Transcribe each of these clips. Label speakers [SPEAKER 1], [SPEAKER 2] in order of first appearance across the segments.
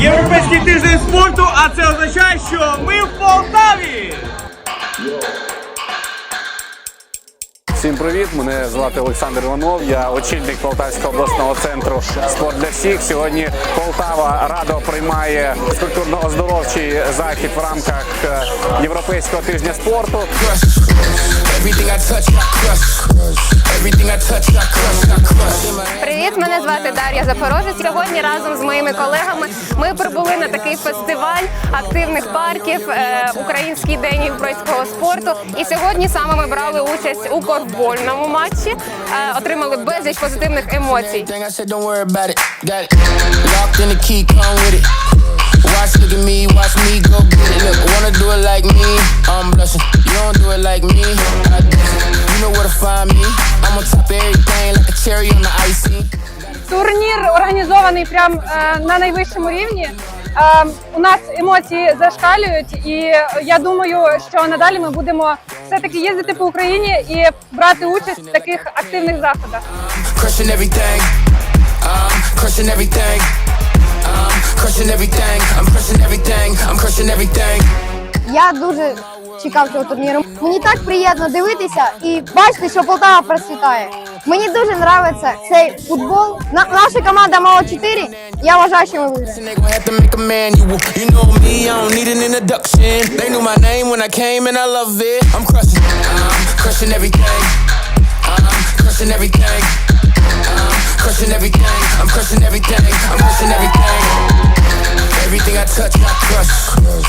[SPEAKER 1] Європейський тиждень спорту, а це означає, що ми в Полтаві!
[SPEAKER 2] Всім привіт! Мене звати Олександр Іванов. Я очільник Полтавського обласного центру Спорт для всіх. Сьогодні Полтава радо приймає культурно-оздоровчий захід в рамках е, Європейського тижня спорту.
[SPEAKER 3] Звати Дар'я Запорожець. Сьогодні разом з моїми колегами ми прибули на такий фестиваль активних парків е, Український день європейського спорту. І сьогодні саме ми брали участь у ковбольному матчі, е, отримали безліч позитивних емоцій.
[SPEAKER 4] Watch, look at me, watch me go get it. Look, wanna do it like me? I'm blushing. You don't do it like me. I. You know where to find me. I'm on top of everything, like a cherry.
[SPEAKER 5] Турнір організований прям е, на найвищому рівні. Е, у нас емоції зашкалюють, і я думаю, що надалі ми будемо все-таки їздити по Україні і брати участь в таких активних заходах.
[SPEAKER 4] Crushing everything. I'm crushing everything. I'm crushing everything.
[SPEAKER 6] Я дуже чекав цього турніру. Мені так приємно дивитися і бачити, що Полтава процвітає. Мені дуже подобається цей футбол. На, наша команда мала 4. Я вважаю, що ми виграємо.
[SPEAKER 4] They gon' have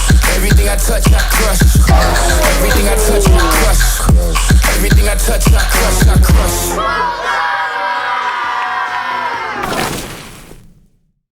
[SPEAKER 4] to